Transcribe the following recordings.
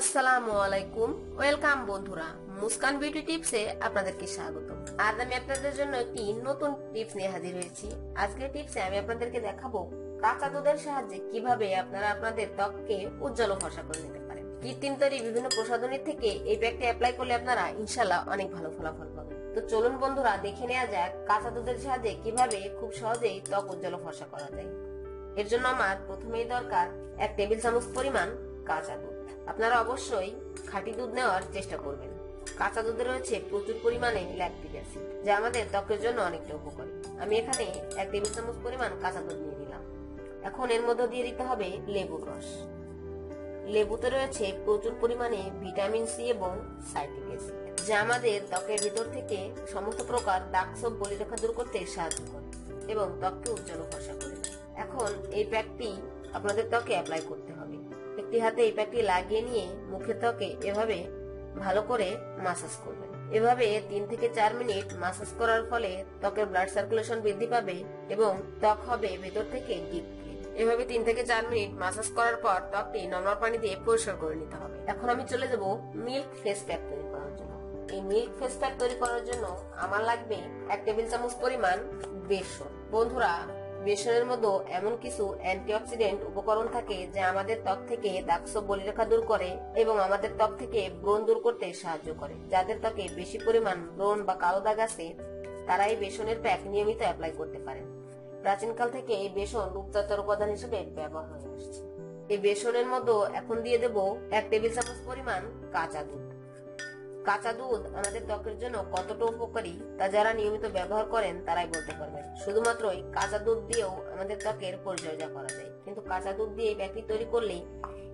আসসালামু আলাইকুম। ওয়েলকাম বন্ধুরা, মুস্কান বিউটি টিপসে আপনাদেরকে স্বাগত। আজ আমি আপনাদের জন্য একটি নতুন টিপস নিয়ে হাজির হয়েছি। আজকের টিপসে আমি আপনাদেরকে দেখাবো কাঁচা দুধের সাহায্যে কীভাবে আপনারা আপনাদের ত্বককে উজ্জ্বল ও করে নিতে পারেন। কৃত্রিম তৈরি বিভিন্ন প্রসাধনী থেকে এই প্যাকটি অ্যাপ্লাই করলে আপনারা ইনশাল্লাহ অনেক ভালো ফলাফল পাবেন। তো চলুন বন্ধুরা, দেখে নেওয়া যাক কাঁচা দুধের সাহায্যে কীভাবে খুব সহজেই ত্বক উজ্জ্বল ফর্সা করা যায়। এর জন্য আমার প্রথমেই দরকার এক টেবিল চামচ পরিমাণ কাঁচা দুধ। আপনারা অবশ্যই খাঁটি দুধ নেওয়ার চেষ্টা করবেন। কাঁচা দুধে রয়েছে প্রচুর পরিমাণে ল্যাকটিক অ্যাসিড যা আমাদের ত্বকের জন্য অনেকটা উপকারী। আমি এখানে এক টেবিল চামচ পরিমাণ কাঁচা দুধ নিয়ে নিলাম। এখন এর মধ্যে দিয়ে দিতে হবে লেবুর রস। লেবুতে রয়েছে প্রচুর পরিমাণে ভিটামিন সি এবং সাইট্রিক অ্যাসিড, যা আমাদের ত্বকের ভিতর থেকে সমস্ত প্রকার দাগ সব বলিরেখা দূর করতে সাহায্য করে এবং ত্বককে উজ্জ্বল ফসা করে এখন এই প্যাকটি আপনাদের ত্বকে অ্যাপ্লাই করতে হবে। একটি হাতে এই প্যাকটি লাগিয়ে নিয়ে মুখের ত্বকে এভাবে ভালো করে মাসাজ করবেন। এভাবে তিন থেকে চার মিনিট মাসাজ করার ফলে ত্বকের ব্লাড সার্কুলেশন বৃদ্ধি পাবে এবং ত্বক হবে ভেতর থেকে ডিপ এভাবে তিন থেকে চার মিনিট মাসাজ করার পর ত্বকটি নর্মাল পানি দিয়ে পরিষ্কার করে নিতে হবে। এখন আমি চলে যাব মিল্ক ফেস প্যাক তৈরি করার জন্য। এই মিল্ক ফেস প্যাক তৈরি করার জন্য আমার লাগবে এক টেবিল চামচ পরিমাণ বেসন। বন্ধুরা বেসনের মধ্যে এমন কিছু অ্যান্টিঅক্সিডেন্ট উপকরণ থাকে যা আমাদের ত্বক থেকে দাগসব বলিরেখা দূর করে এবং আমাদের ত্বক থেকে ব্রণ দূর করতে সাহায্য করে, যাদের ত্বকে বেশি পরিমাণ ব্রণ বা কালো দাগ আছে তারা এই বেসনের প্যাক নিয়মিত অ্যাপ্লাই করতে পারেন। প্রাচীনকাল থেকে এই বেসন রূপচর্চার উপাদান হিসেবে ব্যবহার হয়ে আসছে। এই বেসনের মধ্যে এখন দিয়ে দেব এক টেবিল চামচ পরিমাণ কাঁচা দুধ। কাঁচা দুধ আমাদের ত্বকের জন্য কতটা উপকারী তা যারা নিয়মিত ব্যবহার করেন তারাই বলতে পারবেন। শুধুমাত্র কাঁচা দুধ দিয়েও আমাদের ত্বকের পরিচর্যা করা যায়। কিন্তু কাঁচা দুধ দিয়ে এই প্যাকটি তৈরি করলেই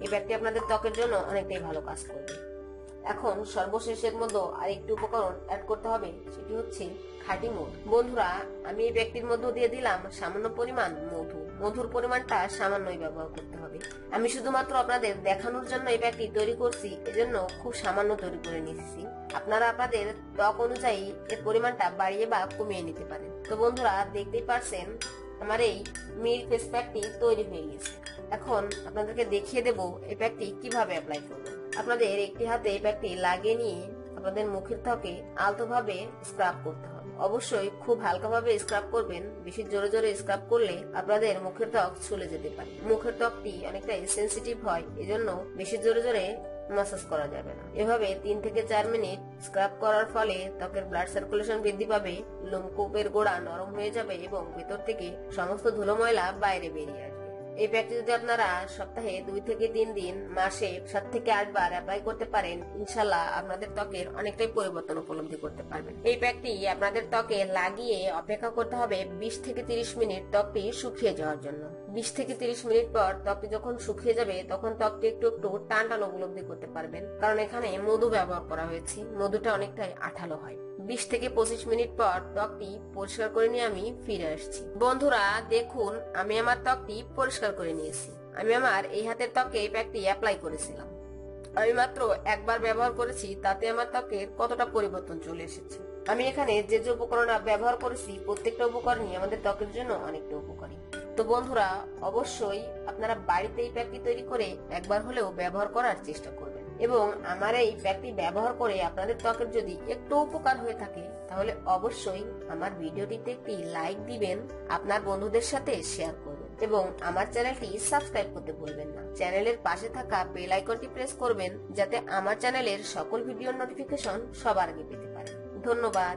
এই প্যাকটি আপনাদের ত্বকের জন্য অনেকটাই ভালো কাজ করবে। এখন সর্বশেষের মধ্যে আরেকটি উপকরণ অ্যাড করতে হবে, সেটি হচ্ছে খাঁটি মধু। বন্ধুরা, আমি এই ব্যক্তির মধ্যে দিয়ে দিলাম সামান্য পরিমাণ মধু। মধুর পরিমাণটা সামান্যই ব্যবহার করতে হবে। আমি শুধুমাত্র আপনাদের দেখানোর জন্য এই প্যাকটি তৈরি করছি, এজন্য খুব সামান্য তৈরি করে নিচ্ছি আপনারা আপনাদের ত্বক অনুযায়ী এর পরিমাণটা বাড়িয়ে বা কমিয়ে নিতে পারেন। তো বন্ধুরা, দেখতেই পারছেন, আমার এই মিল্ক ফেস প্যাকটি তৈরি হয়ে গেছে। এখন আপনাদেরকে দেখিয়ে দেব এই প্যাকটি কীভাবে অ্যাপ্লাই করবেন আপনাদের একটি হাতে এই প্যাকটি লাগিয়ে নিয়ে আপনাদের মুখের ত্বকে আলতোভাবে স্ক্রাব করতে হবে। অবশ্যই খুব হালকাভাবে স্ক্রাব করবেন। বেশি জোরে জোরে স্ক্রাব করলে আপনাদের মুখের ত্বক চলে যেতে পারে। মুখের ত্বকটি অনেকটা সেন্সিটিভ হয়, এজন্য বেশি জোরে জোরে মাসাজ করা যাবে না। এভাবে তিন থেকে চার মিনিট স্ক্রাব করার ফলে ত্বকের ব্লাড সার্কুলেশন বৃদ্ধি পাবে, লোমকূপের গোড়া নরম হয়ে যাবে এবং ভেতর থেকে সমস্ত ধুলো ময়লা বাইরে বেরিয়ে আসবে। এই প্যাকটি যদি আপনারা সপ্তাহে দুই থেকে তিন দিন, মাসে সাত থেকে আট বার অ্যাপ্লাই করতে পারেন, ইনশাল্লাহ আপনাদের ত্বকের অনেকটাই পরিবর্তন উপলব্ধি করতে পারবেন। এই প্যাকটি আপনাদের ত্বকে লাগিয়ে অপেক্ষা করতে হবে বিশ থেকে তিরিশ মিনিট ত্বকটি শুকিয়ে যাওয়ার জন্য। বিশ থেকে তিরিশ মিনিট পর ত্বকটি যখন শুকিয়ে যাবে, তখন ত্বকটি একটু একটু টান টান উপলব্ধি করতে পারবেন। কারণ এখানে মধু ব্যবহার করা হয়েছে, মধুটা অনেকটাই আঠালো হয়। বিশ থেকে পঁচিশ মিনিট পর ত্বকটি পরিষ্কার করে নিয়ে আমি ফিরে আসছি। বন্ধুরা, দেখুন, আমি আমার ত্বকটি পরিষ্কার করে নিয়েছি। আমি আমার এই হাতের ত্বকে এই প্যাকটি অ্যাপ্লাই করেছিলাম। আমি মাত্র একবার ব্যবহার করেছি, তাতে আমার ত্বকের কতটা পরিবর্তন চলে এসেছে। আমি এখানে যে যে উপকরণ ব্যবহার করেছি, প্রত্যেকটা উপকরণই আমাদের ত্বকের জন্য অনেকটা উপকারী। তো বন্ধুরা, অবশ্যই আপনারা বাড়িতে এই প্যাকটি তৈরি করে একবার হলেও ব্যবহার করার চেষ্টা করবেন। এবং আমার এই প্যাকটি ব্যবহার করে আপনাদের ত্বকের যদি একটু উপকার হয়ে থাকে, তাহলে অবশ্যই আমার ভিডিওটিতে একটি লাইক দিবেন, আপনার বন্ধুদের সাথে শেয়ার করবেন। এবং আমার চ্যানেলটি সাবস্ক্রাইব করতে ভুলবেন না। চ্যানেলের পাশে থাকা বেল আইকনটি প্রেস করবেন, যাতে আমার চ্যানেলের সকল ভিডিওর নোটিফিকেশন সবার আগে পেতে পারেন। ধন্যবাদ।